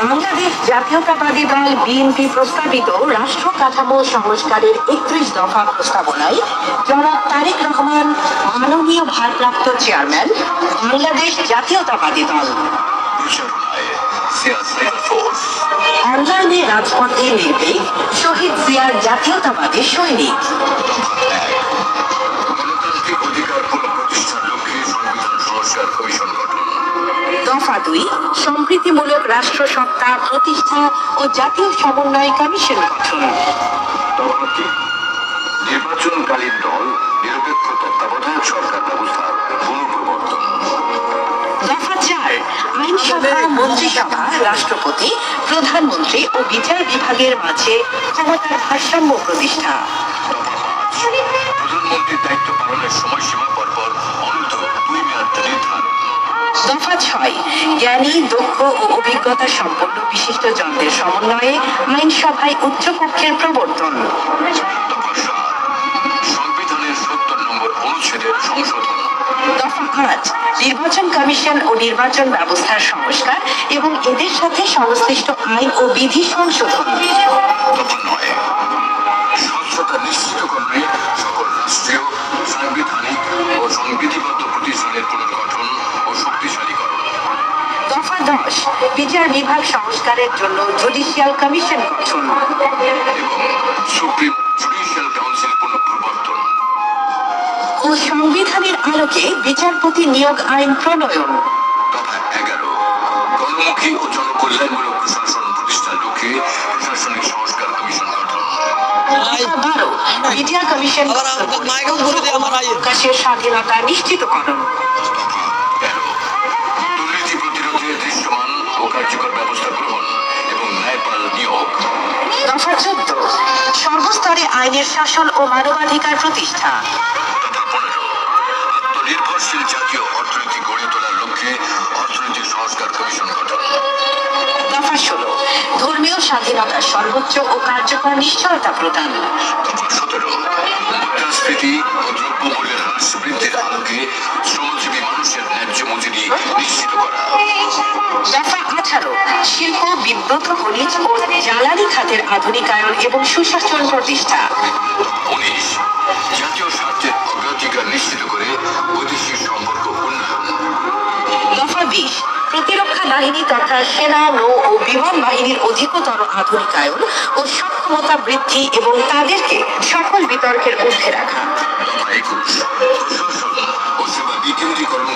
বাংলাদেশ জাতীয়তাবাদী দল বিএনপি প্রস্তাবিত রাষ্ট্র কাঠামো সংস্কারের একত্রিশ দফা প্রস্তাবনায় জনাব তারেক রহমান মাননীয় ভারপ্রাপ্ত চেয়ারম্যান বাংলাদেশ জাতীয়তাবাদী দল। অনলাইনে রাজপথে নেমে শহীদ জিয়ার জাতীয়তাবাদী সৈনিক। দফা দুই, সম্প্রীতিমূলক রাষ্ট্র সত্তা প্রতিষ্ঠা ও জাতীয় সমন্বয় কমিশন গঠন। নির্বাচনকালীন দল নিরপেক্ষ তত্ত্বাবধায়ক সরকার ব্যবস্থার পুনঃপ্রবর্তন দফা চার আইনসভা মন্ত্রিসভা রাষ্ট্রপতি প্রধানমন্ত্রী ও বিচার বিভাগের মাঝে ক্ষমতার ভারসাম্য প্রতিষ্ঠা। ছয় জ্ঞানী দক্ষ ও অভিজ্ঞতা সম্পন্ন বিশিষ্ট জনদের সমন্বয়ে আইনসভায় উচ্চকক্ষের প্রবর্তন। সংবিধানের সত্তর নম্বর অনুচ্ছেদের সংশোধন। দফা আট নির্বাচন কমিশন ও নির্বাচন ব্যবস্থার সংস্কার এবং এদের সাথে সংশ্লিষ্ট আইন ও বিধি সংশোধন। দফা নয় দশ বিচার বিভাগ সংস্কারের জন্য জুডিশিয়াল কমিশন গঠন সুপ্রিম জুডিশিয়াল কাউন্সিল পুনঃপ্রবর্তন ও সংবিধানের আলোকে বিচারপতি নিয়োগ আইন প্রণয়ন। দফা এগারো গণমুখী ও জনকল্যাণমূলক প্রশাসন প্রতিষ্ঠার লক্ষ্যে প্রশাসনিক সংস্কার কমিশন গঠন। দফা বারো মিডিয়া কমিশন আবার গঠন আমাদের মাইকেও ঘুরে দিয়ে আমার আইয়ে। প্রকাশের স্বাধীনতা নিশ্চিতকরণ। আইনের শাসন ও মানবাধিকার প্রতিষ্ঠা। আত্মনির্ভরশীল জাতীয় অর্থনীতি গড়ে তোলার লক্ষ্যে অর্থনৈতিক সংস্কার কমিশন গঠন। দফা ষোলো ধর্মীয় স্বাধীনতার সর্বোচ্চ ও কার্যকর নিশ্চয়তা প্রদান। দফা সতেরো মুদ্রাস্ফীতি ও দ্রব্যমূল্যের হ্রাস বৃদ্ধির আলোকে শ্রমজীবী মানুষের ন্যায্য মজুরি নিশ্চিত করা। বিদ্যুৎ খনিজ ও জ্বালানি খাতের আধুনিকায়ন এবং সুশাসন প্রতিষ্ঠা। উনিশ। জাতীয় স্বার্থের অগ্রাধিকার নিশ্চিত করে বৈদেশিক সম্পর্ক উন্নয়ন। দফা বিশ প্রতিরক্ষা বাহিনী তথা সেনা নৌ ও বিমান বাহিনীর অধিকতর আধুনিকায়ন ও সক্ষমতা বৃদ্ধি এবং তাদেরকে সকল বিতর্কের ঊর্ধ্বে রাখা। দফা একুশ প্রশাসন ও সেবা বিকেন্দ্রীকরণ